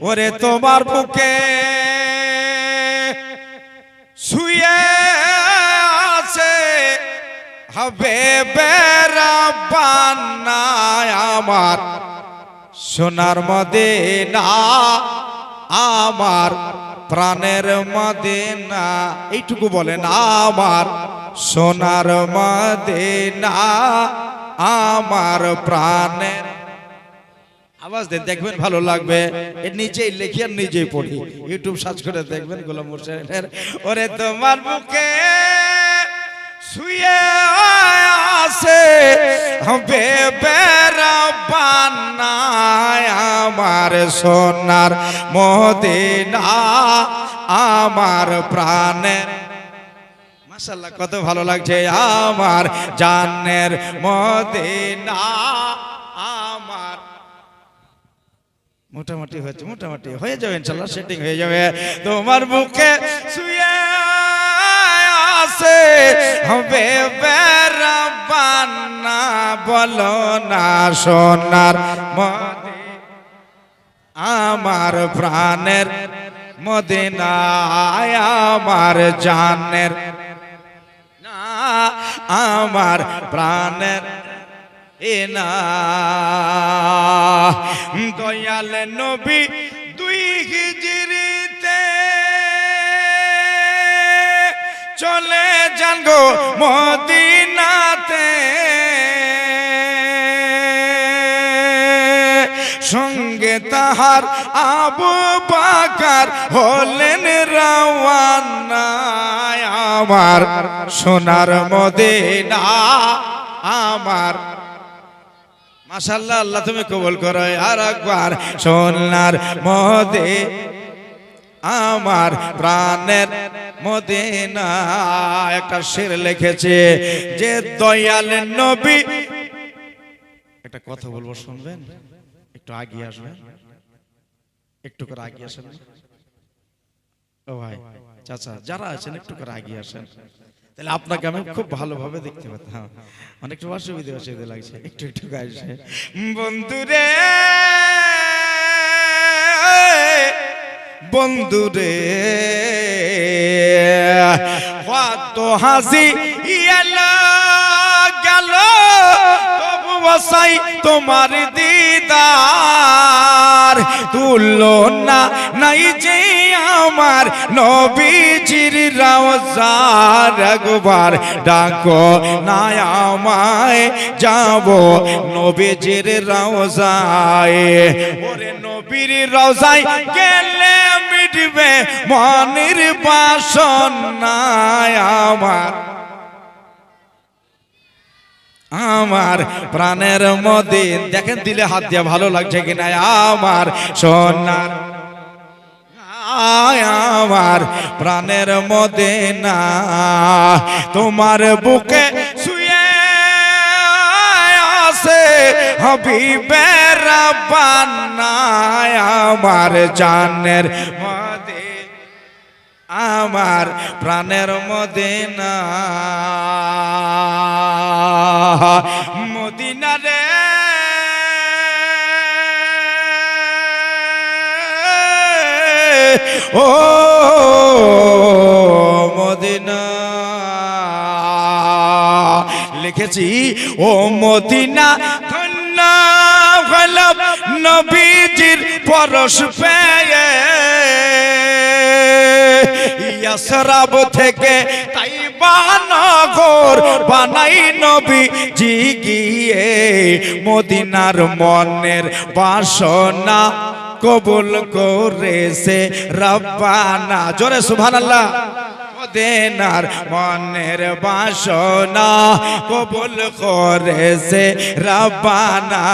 ওরে তোমার বুকে শুয়ে আছে হবে বেড়া বান্নায় আমার। সোনার মদিনা আমার, প্রাণের মদিনা, এইটুকু বলেন আমার। সোনার মদিনা আমার, প্রাণের আওয়াজ দেন দেখবেন ভালো লাগবে। নিচেই লিখি আর নিজেই পড়ি। ইউটিউব সার্চ করে দেখবেন গোলাম হোসেনের ওরে তোমার বুকে শুয়ে আছে, হবে আমার সোনার মদিনা, আমার প্রাণের। মাশাল্লাহ কত ভালো লাগছে আমার জানের মদিনা। মোটামুটি হচ্ছে মোটামুটি। হয়ে যাবে ইনশাল্লাহ, সেটিং হয়ে যাবে। তোমার মুখে শুয়ে আছে, হবে বেড়া বলো না সোনার আমার প্রাণের মদিনায়, আমার জানের আমার প্রাণের না। দয়াল নবী দুই হিজরিতে চলে যান গো মদিনাতে। সঙ্গে তাহার আবু বাকার হলেন রাওয়ানা আমার সোনার মদিনা, আমার মাশাল্লাহ আল্লাহ তুমি কবুল করো আর একবার সোনার মদে, আমার প্রাণের মদিনা একটা শের লিখেছে, যে দয়াল নবী। একটা কথা বলব, শুনবেন? একটু আগিয়ে আসবেন? একটু করে আগিয়ে আসেন। ও ভাই, চাচা, যারা আছেন একটু করে আগিয়ে আসেন। তাহলে আপনাকে আমি খুব ভালোভাবে দেখতে পেতাম। অনেকটা অসুবিধা অসুবিধা লাগছে। একটু একটু আসে। বন্ধুরে বন্ধুরে কত হাসি এলো, গেল বসাই তোমার দিদার তুলো না নাই যে আমার নবীজির রাওজার একবার ডাকো না আমায় যাব নবীজির রাওজায়। ওরে নবীর রওজায় গেলে মিটবে মনের বাসনায় আমার। আমার প্রাণের মধ্যে দেখেন দিলে হাত দিয়ে ভালো লাগছে কিনা? আমার সোনার আমার প্রাণের মদিনা। তোমার বুকে শুয়ে আছে হবিবের বান্নায় আমার জানের মদিনা, আমার প্রাণের মদিনা মদিনা। ও মদিনা। লিখেছি, ও মদিনা ধন্য নবীজির পরশ পেয়ে। ইয়াসরাব থেকে তাই বানগর বানাই নবী জি গিয়ে। মদিনার মনের বাসনা কবুল করেছে রব্বানা। জোরে সুবহানাল্লাহ। দেনার মনের বাসনা কবুল করেছে রব্বানা।